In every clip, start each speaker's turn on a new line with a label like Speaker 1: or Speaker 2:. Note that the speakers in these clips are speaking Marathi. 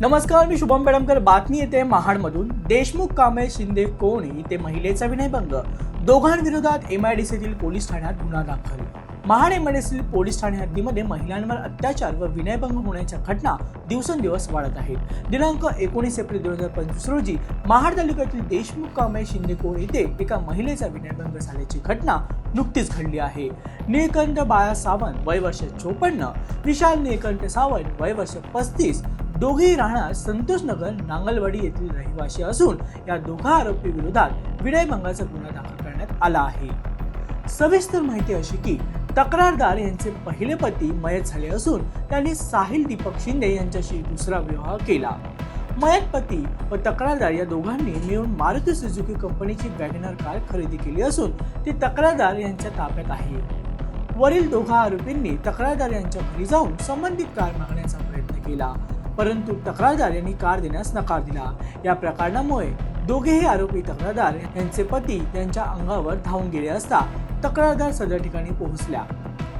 Speaker 1: नमस्कार मी शुभम बेडमकर बातमी येते महाडमधून. देशमुख कामे शिंदे कोणी ते महिलेचा विनयभंग. दोघांविरोधात एम आय डी सीतील पोलीस ठाण्यात गुन्हा दाखल. महाड एम आय डी सीतील पोलीस ठाणे हद्दीमध्ये महिलांवर अत्याचार व विनयभंग होण्याच्या घटना दिवसेंदिवस वाढत आहेत. दिनांक एकोणीस एप्रिल दोन हजार पंचवीस रोजी महाड तालुक्यातील देशमुख कामे शिंदे कोण येथे एका महिलेचा विनयभंग झाल्याची घटना नुकतीच घडली आहे. निळकंठ बाळा सावंत वय वर्ष चोपन्न विशाल निळकंठ सावंत वय वर्ष पस्तीस दोघेही राहणार संतोष नगर नांगलवाडी येथील रहिवासी असून या दोघा आरोपी विरोधात विनयभंगाचा गुन्हा दाखल करण्यात आला आहे. सविस्तर माहिती अशी की तक्रारदार यांचे पहिले पती मयत झाले असून त्यांनी साहिल दीपक शिंदे यांच्याशी दुसरा विवाह केला. मयत पती व तक्रारदार या दोघांनी मिळून मारुती सुझुकी कंपनीची वॅगनर कार खरेदी केली असून ती तक्रारदार यांच्या ताब्यात आहे. वरील दोघा आरोपींनी तक्रारदार यांच्या घरी जाऊन संबंधित कार मागण्याचा प्रयत्न केला. परंतु तक्रारदार यांनी कार देण्यास नकार दिला. या प्रकरणामुळे दोघेही आरोपी तक्रारदार यांचे पती त्यांच्या अंगावर धावून गेले असता तक्रारदार सदर ठिकाणी पोहोचल्या.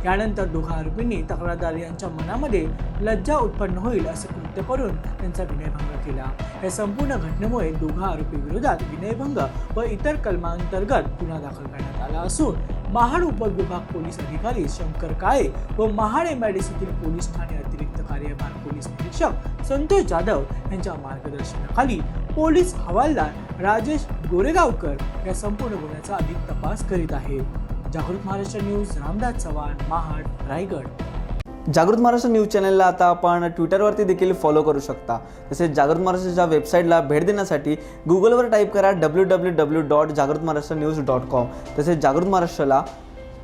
Speaker 1: यानंतर दोघा आरोपींनी तक्रारदार यांच्या मनामध्ये लज्जा उत्पन्न होईल असं कृत्य करून त्यांचा विनयभंग केला. या संपूर्ण घटनेमुळे दोघा आरोपी विरोधात विनयभंग व इतर कलमांतर्गत गुन्हा दाखल करण्यात आला असून महाड उपविभाग पोलीस अधिकारी शंकर काळे व महाड एमआयडीसीतील पोलीस ठाणे अतिरिक्त कार्यभार पोलीस निरीक्षक संतोष जाधव यांच्या मार्गदर्शनाखाली पोलीस हवालदार राजेश गोरेगावकर या संपूर्ण गुन्ह्याचा अधिक तपास करीत आहेत. जागृत महाराष्ट्र न्यूज रामदास चव्हाण महाड रायगड.
Speaker 2: जागृत महाराष्ट्र न्यूज चॅनलला आता आपण ट्विटरवरती देखील फॉलो करू शकता. तसेच जागृत महाराष्ट्राच्या वेबसाईटला भेट देण्यासाठी गुगलवर टाईप करा डब्ल्यू डब्ल्यू डब्ल्यू डॉट जागृत महाराष्ट्र न्यूज डॉट कॉम तसेच जागृत महाराष्ट्राला